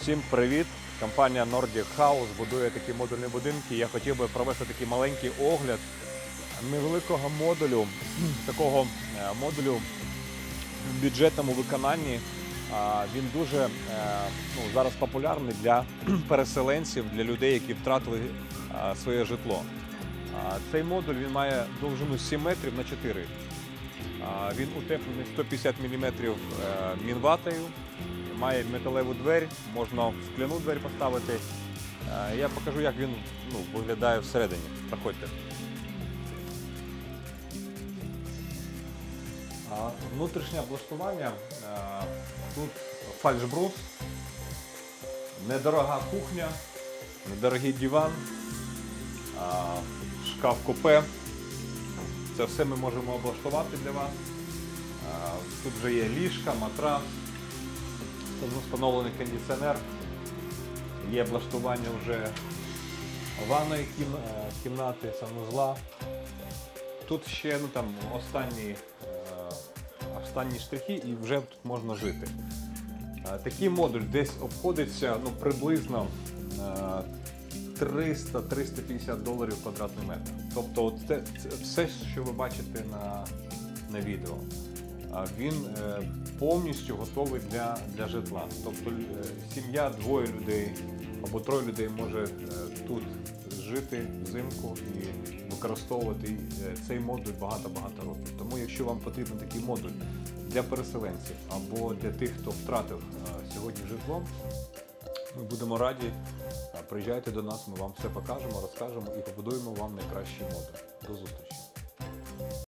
Всім привіт! Компанія Nordic House будує такі модульні будинки. Я хотів би провести такий маленький огляд невеликого модулю, такого е, модулю в бюджетному виконанні. Він дуже е, ну, зараз популярний для переселенців, для людей, які втратили е, своє житло. Цей модуль він має довжину 7 метрів на 4. Він утеплений 150 мм мінватою, має металеву двері, можна скляну двері поставити. Е, Я покажу, як він ну, виглядає всередині. Проходьте. Внутрішнє облаштування. е, Тут фальшбрус, недорога кухня, недорогий диван, шкаф купе. Це все ми можемо облаштувати для вас. Тут вже є ліжка, матрас, встановлений кондиціонер, є облаштування вже ванної е, кімнати, санузла. Тут ще ну, там, останні, е, останні штрихи і вже тут можна жити. Е, Такий модуль десь обходиться ну, приблизно е, 300-350 доларів квадратний метр. Тобто це, це все, що ви бачите на, на відео. Він е, повністю готовий для, для житла. Тобто е, сім'я, двоє людей або троє людей може е, тут жити взимку і використовувати цей модуль багато-багато років. Тому якщо вам потрібен такий модуль для переселенців або для тих, хто втратив сьогодні житло, ми будемо раді. Приїжджайте до нас, ми вам все покажемо, розкажемо і побудуємо вам найкращий модуль. До зустрічі!